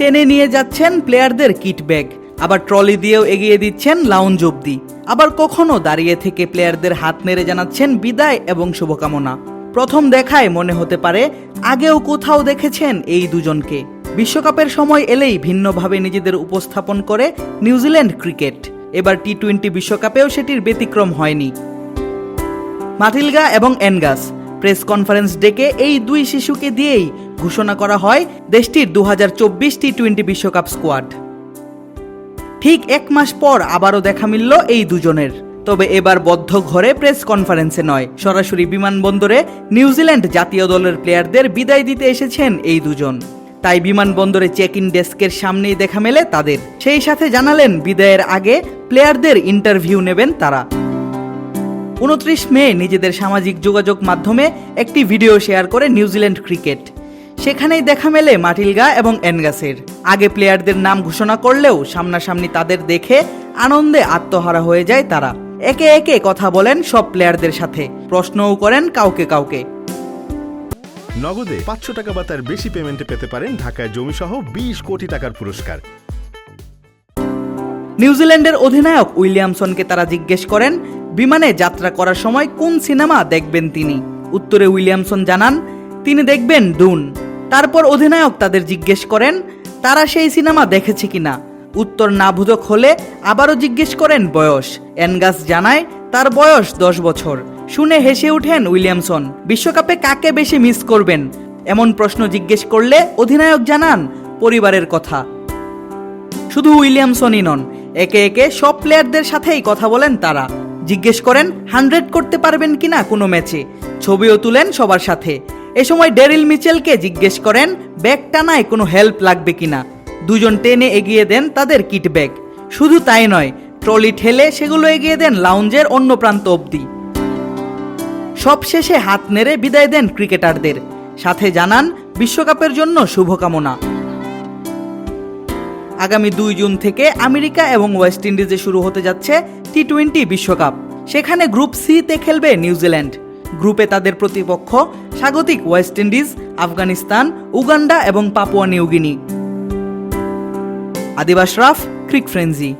টেনে নিয়ে যাচ্ছেন প্লেয়ারদের কিট ব্যাগ। আবার ট্রলি দিয়েও এগিয়ে দিচ্ছেন লাউঞ্জ অব্দি আবার কখনো দাঁড়িয়ে থেকে প্লেয়ারদের হাত নেড়ে জানাচ্ছেন বিদায় এবং শুভকামনা। প্রথম দেখায় মনে হতে পারে, আগেও কোথাও দেখেছেন এই দুজনকে। বিশ্বকাপের সময় এলেই ভিন্নভাবে নিজেদের উপস্থাপন করে নিউজিল্যান্ড ক্রিকেট। এবার টি টোয়েন্টি বিশ্বকাপেও সেটির ব্যতিক্রম হয়নি। মাথিলগা এবং এনগাস, প্রেস কনফারেন্স ডেকে এই দুই শিশুকে দিয়েই ঘোষণা করা হয় দেশটির দু হাজার চব্বিশ টি টোয়েন্টি বিশ্বকাপ স্কোয়াড। ঠিক এক মাস পর আবারও দেখা মিলল এই দুজনের। তবে এবার বদ্ধ ঘরে প্রেস কনফারেন্সে নয়, সরাসরি বিমানবন্দরে নিউজিল্যান্ড জাতীয় দলের প্লেয়ারদের বিদায় দিতে এসেছেন এই দুজন। তাই বিমানবন্দরে চেক ইন ডেস্কের সামনেই দেখা মেলে তাদের। সেই সাথে জানালেন বিদায়ের আগে প্লেয়ারদের ইন্টারভিউ নেবেন তারা। উনত্রিশ মে নিজেদের সামাজিক যোগাযোগ মাধ্যমে একটি ভিডিও শেয়ার করে নিউজিল্যান্ড ক্রিকেট। সেখানেই দেখা মেলে মাটিলগা এবং এনগাসের। আগে প্লেয়ারদের নাম ঘোষণা করলেও সামনাসামনি তাদের দেখে আনন্দে আত্মহারা হয়ে যায় তারা। একে একে কথা বলেন সব প্লেয়ারদের সাথে। প্রশ্নও করেন কাউকে কাউকে। নগদে পাঁচশো টাকা বা তার বেশি পেমেন্টে পেতে পারেন ঢাকায় জমিসহ বিশ কোটি টাকার পুরস্কার। নিউজিল্যান্ডের অধিনায়ক উইলিয়ামসনকে তারা জিজ্ঞেস করেন বিমানে যাত্রা করার সময় কোন সিনেমা দেখবেন তিনি? উত্তরে উইলিয়ামসন জানান তিনি দেখবেন ডুন তারপর অধিনায়ক তাদের জিজ্ঞেস করেন, তারা সেই সিনেমা দেখেছে কিনা? উত্তর না বুঝক হলে আবারও জিজ্ঞেস করেন, বয়স। এনগাস জানায়, তার বয়স দশ বছর। শুনে হেসে ওঠেন উইলিয়ামসন, বিশ্বকাপে কাকে বেশি মিস করবেন? এমন প্রশ্ন জিজ্ঞেস করলে অধিনায়ক জানান, পরিবারের কথা। শুধু উইলিয়ামসনই নন, একে একে সব প্লেয়ারদের সাথেই কথা বলেন তারা। জিজ্ঞেস করেন, হান্ড্রেড করতে পারবেন কিনা কোনো ম্যাচে? ছবিও তুলেন সবার সাথে। এ সময় ডেরিল মিচেলকে জিজ্ঞেস করেন, ব্যাগ টানায় কোনো হেল্প লাগবে কিনা? দুজন টেনে এগিয়ে দেন তাদের কিট ব্যাগ। শুধু তাই নয়, ট্রলি ঠেলে সেগুলো এগিয়ে দেন লাউঞ্জের অন্য প্রান্ত অবধি। সবশেষে হাত নেড়ে বিদায় দেন ক্রিকেটারদের। সাথে জানান, বিশ্বকাপের জন্য শুভকামনা। আগামী দুই জুন থেকে আমেরিকা এবং ওয়েস্ট ইন্ডিজে শুরু হতে যাচ্ছে টি টোয়েন্টি বিশ্বকাপ। সেখানে গ্রুপ সিতে খেলবে নিউজিল্যান্ড। গ্রুপে তাদের প্রতিপক্ষ স্বাগতিক ওয়েস্ট ইন্ডিজ আফগানিস্তান উগান্ডা এবং পাপুয়া নিউগিনি আদিবাস রাফ ক্রিক ফ্রেঞ্জি